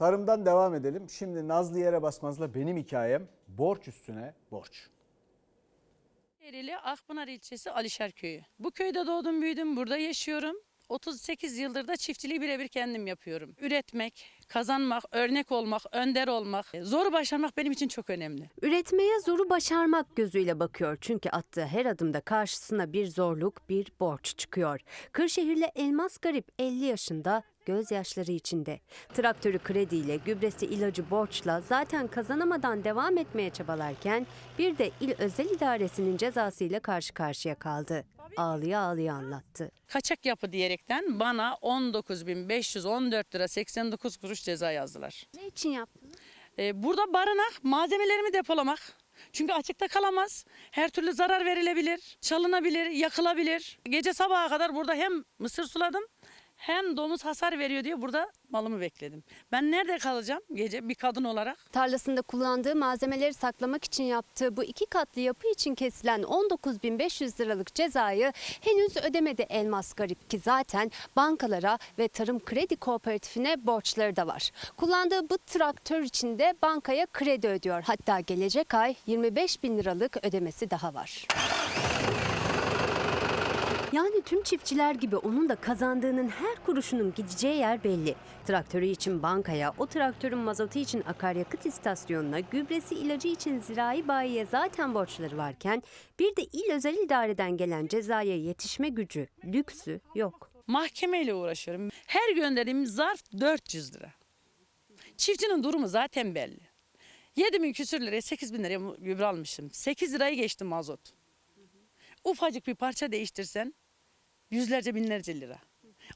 Tarımdan devam edelim. Şimdi Nazlı Yere Basmaz'la benim hikayem borç üstüne borç. Ereğli Akpınar ilçesi Alişer köyü. Bu köyde doğdum büyüdüm burada yaşıyorum. 38 yıldır da çiftçiliği birebir kendim yapıyorum. Üretmek, kazanmak, örnek olmak, önder olmak, zor başarmak benim için çok önemli. Üretmeye zoru başarmak gözüyle bakıyor çünkü attığı her adımda karşısına bir zorluk, bir borç çıkıyor. Kırşehirli Elmas Garip 50 yaşında gözyaşları içinde. Traktörü krediyle, gübresi ilacı borçla zaten kazanamadan devam etmeye çabalarken bir de il özel idaresinin cezasıyla karşı karşıya kaldı. Ağlıya ağlıya anlattı. Kaçak yapı diyerekten bana 19.514 lira 89 kuruş ceza yazdılar. Ne için yaptınız? Ee, burada barınak, malzemelerimi depolamak. Çünkü açıkta kalamaz. Her türlü zarar verilebilir, çalınabilir, yakılabilir. Gece sabaha kadar burada hem mısır suladım hem domuz hasar veriyor diye burada malımı bekledim. Ben nerede kalacağım gece bir kadın olarak? Tarlasında kullandığı malzemeleri saklamak için yaptığı bu iki katlı yapı için kesilen 19.500 liralık cezayı henüz ödemedi Elmas Garip ki zaten bankalara ve Tarım Kredi Kooperatifine borçları da var. Kullandığı bu traktör için de bankaya kredi ödüyor. Hatta gelecek ay 25 bin liralık ödemesi daha var. Yani tüm çiftçiler gibi onun da kazandığının her kuruşunun gideceği yer belli. Traktörü için bankaya, o traktörün mazotu için akaryakıt istasyonuna, gübresi ilacı için zirai bayiye zaten borçları varken bir de il özel idareden gelen cezaya yetişme gücü, lüksü yok. Mahkemeyle uğraşıyorum. Her gönderdiğim zarf 400 lira. Çiftçinin durumu zaten belli. 7 bin küsür liraya 8 bin liraya gübre almışım. 8 lirayı geçti mazot. Ufacık bir parça değiştirsen yüzlerce binlerce lira.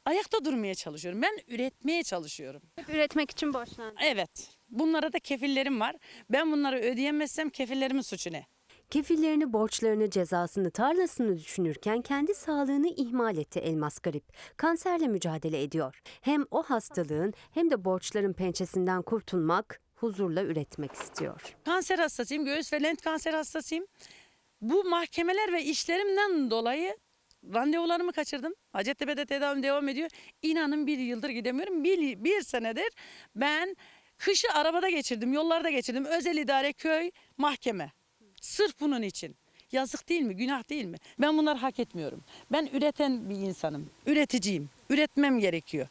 Ayakta durmaya çalışıyorum. Ben üretmeye çalışıyorum. Hep üretmek için borçlandı. Evet. Bunlara da kefillerim var. Ben bunları ödeyemezsem kefillerimin suçu ne? Kefillerini, borçlarını, cezasını, tarlasını düşünürken kendi sağlığını ihmal etti Elmas Garip. Kanserle mücadele ediyor. Hem o hastalığın hem de borçların pençesinden kurtulmak, huzurla üretmek istiyor. Kanser hastasıyım. Göğüs ve lent kanser hastasıyım. Bu mahkemeler ve işlerimden dolayı randevularımı kaçırdım. Hacettepe'de tedavim devam ediyor. İnanın bir yıldır gidemiyorum. Bir, bir senedir ben kışı arabada geçirdim, yollarda geçirdim. Özel idare, köy, mahkeme. Sırf bunun için. Yazık değil mi? Günah değil mi? Ben bunları hak etmiyorum. Ben üreten bir insanım. Üreticiyim. Üretmem gerekiyor.